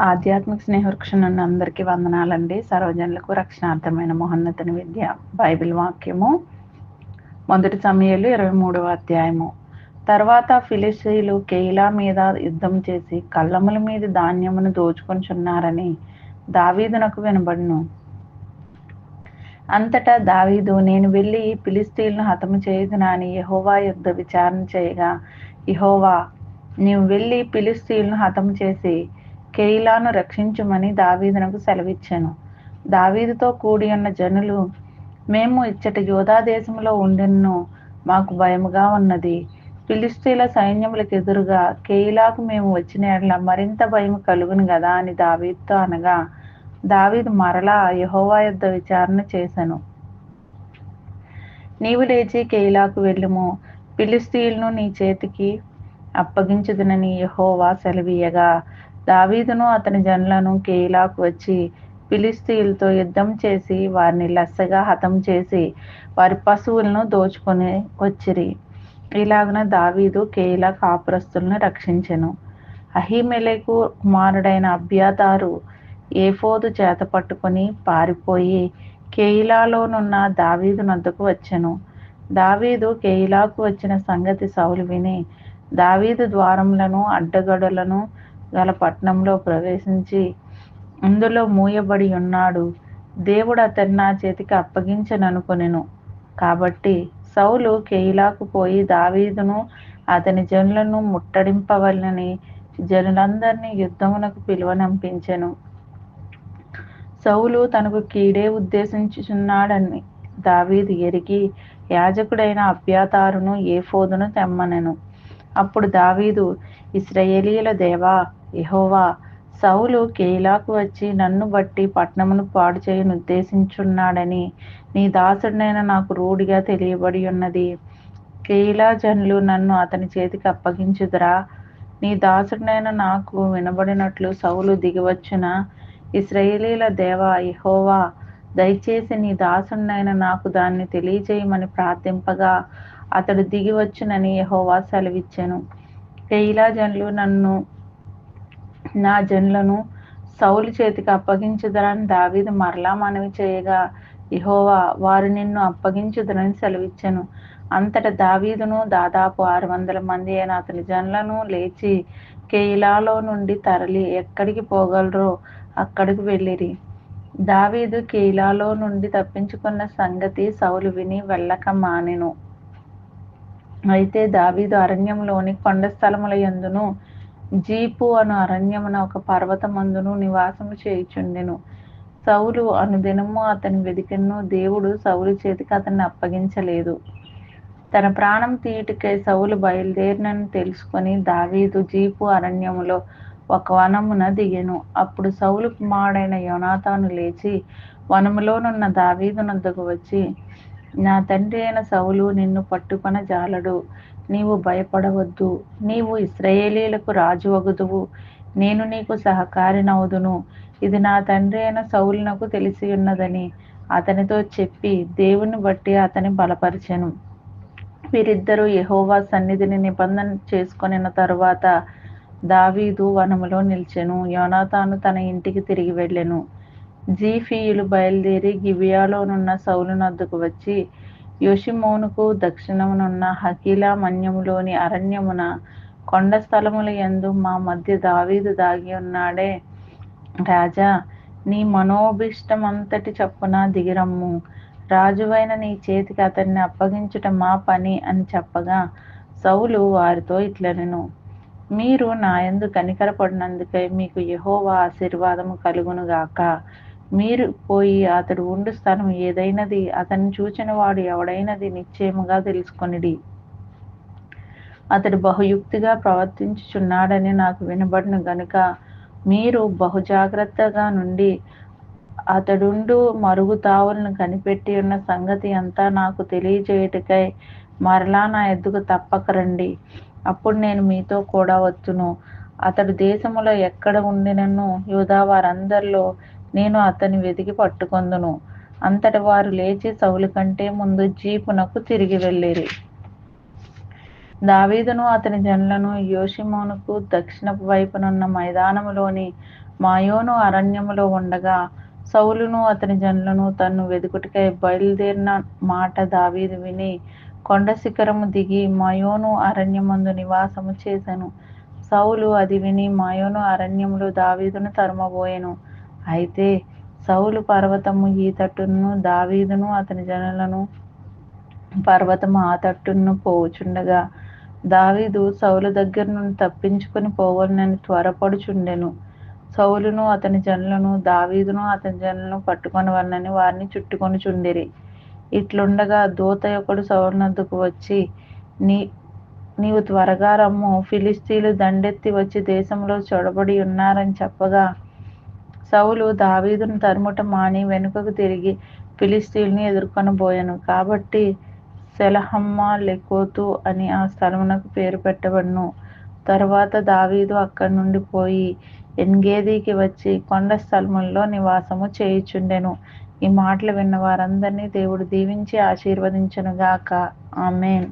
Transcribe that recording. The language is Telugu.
ఆధ్యాత్మిక స్నేహవృక్ష నుండి అందరికీ వందనాలండి. సర్వజనులకు రక్షణార్థమైన మహోన్నతని విద్య బైబిల్ వాక్యము. మొదటి సమయాలు ఇరవై మూడవ అధ్యాయము. తర్వాత ఫిలిస్తీన్లు కేయిలా మీద యుద్ధం చేసి కళ్ళముల మీద ధాన్యమును దోచుకొనిచున్నారని దావీదునకు వినబడును. అంతటా దావీదు నేను వెళ్ళి ఫిలిస్తీన్లను హతము చేయదునా అని యహోవా యుద్ధ విచారణ చేయగా యహోవా నీవు వెళ్ళి ఫిలిస్తీన్లను హతము చేసి కేయిలాను రక్షించుమని దావీదునకు సెలవిచ్చాను. దావీదుతో కూడి ఉన్న జనులు మేము ఇచ్చట యోధా దేశంలో ఉండెన్ను మాకు భయముగా ఉన్నది. ఫిలిస్తీన్ల సైన్యములకు ఎదురుగా కేయిలాకు మేము వచ్చిన ఎడల మరింత భయం కలుగును కదా అని దావీద్తో అనగా దావీదు మరలా యహోవా యుద్ధ విచారణ చేశాను నీవు లేచి కేయిలాకు వెళ్ళుము. ఫిలిస్తీన్ను నీ చేతికి అప్పగించుదనని యహోవా సెలవీయగా దావీదును అతని జనులను కేయిలాకు వచ్చి ఫిలిస్తీన్లతో యుద్ధం చేసి వారిని లస్సగా హతం చేసి వారి పశువులను దోచుకొని వచ్చిరి. ఇలాగున దావీదు కేయిలా కాపురస్తులను రక్షించెను. అహిమెలకు కుమారుడైన అభ్యాతారు ఏఫోదు చేత పట్టుకొని పారిపోయి కేయిలాలోనున్న దావీదు నద్దకు వచ్చెను. దావీదు కేయిలాకు వచ్చిన సంగతి సౌలు విని దావీదు ద్వారములను అడ్డగడులను గల పట్టణంలో ప్రవేశించి అందులో మూయబడి ఉన్నాడు. దేవుడు అతన్ని నా చేతికి అప్పగించననుకొనెను. కాబట్టి సౌలు కేయిలాకు పోయి దావీదును అతని జనులను ముట్టడింపవలనని జనులందరినీ యుద్ధమునకు పిలువనంపించెను. సౌలు తనకు కీడే ఉద్దేశించుచున్నాడని దావీదు ఎరిగి యాజకుడైన అభ్యాతారును ఏఫోదును తెమ్మనెను. అప్పుడు దావీదు ఇస్రయేలీల దేవా యహోవా సౌలు కేలాకు వచ్చి నన్ను బట్టి పట్నమును పాడు చేయను ఉద్దేశించున్నాడని నీ దాసుడినైనా నాకు రూఢిగా తెలియబడి ఉన్నది. కేలా జనులు నన్ను అతని చేతికి అప్పగించుదురా. నీ దాసుడినైన నాకు వినబడినట్లు సౌలు దిగివచ్చున ఇస్రాయేలీల దేవా ఇహోవా దయచేసి నీ దాసుడినైన నాకు దాన్ని తెలియజేయమని ప్రార్థింపగా అతడు దిగివచ్చునని యహోవా సెలవిచ్చాను. కేయిలా జనులు నన్ను నా జనులను సౌలు చేతికి అప్పగించుదరని దావీదు మరలా మనవి చేయగా ఇహోవా వారు నిన్ను అప్పగించుదరని సెలవిచ్చాను. అంతట దావీదును దాదాపు ఆరు వందల మంది అయిన అతని జనులను లేచి కేయిలాలో నుండి తరలి ఎక్కడికి పోగలరో అక్కడికి వెళ్ళిరి. దావీదు కేయిలాలో నుండి తప్పించుకున్న సంగతి సౌలు విని వెళ్ళక మానెను. అయితే దావీదు అరణ్యంలోని కొండ స్థలముల ఎందును జీపు అను అరణ్యమున ఒక పర్వతమందును నివాసము చేయుచుండెను. సౌలు అనుదినము అతని వెదికెను దేవుడు సౌలు చేతికి అతన్ని అప్పగించలేదు. తన ప్రాణం తీటికై సౌలు బయలుదేరినని తెలుసుకొని దావీదు జీపు అరణ్యములో ఒక వనమున దిగెను. అప్పుడు సౌలు కుమారుడైన యోనాతాను లేచి వనములోనున్న దావీదు నద్దకు వచ్చి నా తండ్రి అయిన సౌలు నిన్ను పట్టుకొన జాలడు నీవు భయపడవద్దు. నీవు ఇస్రయేలీలకు రాజు వగుదువు. నేను నీకు సహకారినవుదును. ఇది నా తండ్రి అయిన సౌలునకు తెలిసి ఉన్నదని అతనితో చెప్పి దేవుని బట్టి అతని బలపరిచెను. వీరిద్దరూ యహోవా సన్నిధిని నిబంధన చేసుకొనిన తరువాత దావీదు వనములో నిలిచెను. యోనాతాను తన ఇంటికి తిరిగి వెళ్ళెను. జీఫీయులు బయలుదేరి గిబియాలోనున్న సౌలు నద్దుకు వచ్చి యోషిమోనుకు దక్షిణమునున్న హకీలా మన్యములోని అరణ్యమున కొండ స్థలముల యందు మా మధ్య దావీదు దాగి ఉన్నాడే. రాజా నీ మనోభిష్టమంతటి చప్పున దిగిరమ్ము. రాజువైన నీ చేతికి అతన్ని అప్పగించుట మా పని అని చెప్పగా సౌలు వారితో ఇట్లనెను. మీరు నాయందు కనికరపడినందుకే కనికరపడినందుకై మీకు యహోవా ఆశీర్వాదము కలుగునుగాక. మీరు పోయి అతడు ఉండు స్థలం ఏదైనది అతన్ని చూచిన వాడు ఎవడైనది నిశ్చయముగా తెలుసుకొనిడి. అతడు బహుయుక్తిగా ప్రవర్తించుచున్నాడని నాకు వినబడిన గనుక మీరు బహుజాగ్రత్తగా నుండి అతడుండు మరుగుతావులను కనిపెట్టి ఉన్న సంగతి అంతా నాకు తెలియజేయుటకై మరలా నా ఎద్దుకు తప్పక రండి. అప్పుడు నేను మీతో కూడా వచ్చును అతడు దేశములో ఎక్కడ ఉండినను యూదా వారందరిలో నేను అతని వెతికి పట్టుకొందును. అంతటి వారు లేచి సౌలు కంటే ముందు జీపునకు తిరిగి వెళ్ళిరి. దావీదును అతని జనులను యోషిమోనుకు దక్షిణపు వైపునున్న మైదానములోని మాయోను అరణ్యములో ఉండగా సౌలును అతని జనులను తన్ను వెదుకుటికై బయలుదేరిన మాట దావీదు విని కొండ శిఖరము దిగి మాయోను అరణ్యమందు నివాసము చేశాను సౌలు అది విని మాయోను అరణ్యములో దావీదును తరుమబోయెను. అయితే సౌలు పర్వతము ఈ తట్టును దావీదును అతని జనులను పర్వతము ఆ తట్టును పోవుచుండగా దావీదు సౌలు దగ్గర నుండి తప్పించుకొని పోవాలని త్వరపడుచుండెను. సౌలును అతని జనులను దావీదును అతని జనులను పట్టుకొనవలనని వారిని చుట్టుకొని చుండిరి ఇట్లుండగా దూత ఒకడు సౌలునద్దుకు వచ్చి నీ నీవు త్వరగా రమ్ము ఫిలిస్తీన్లు దండెత్తి వచ్చి దేశంలో చొడబడి ఉన్నారని చెప్పగా సౌలు దావీదును తరుముట మాని వెనుకకు తిరిగి ఫిలిస్తీన్ని ఎదుర్కొనబోయాను కాబట్టి సెలహమ్మ లెకోతు అని ఆ స్థలమునకు పేరు పెట్టబడును. తరువాత దావీదు అక్కడి నుండి పోయి ఎన్గేదీకి వచ్చి కొండ స్థలముల్లో నివాసము చేయుచుండెను. ఈ మాటలు విన్న వారందరినీ దేవుడు దీవించి ఆశీర్వదించునుగాక. ఆమెన్.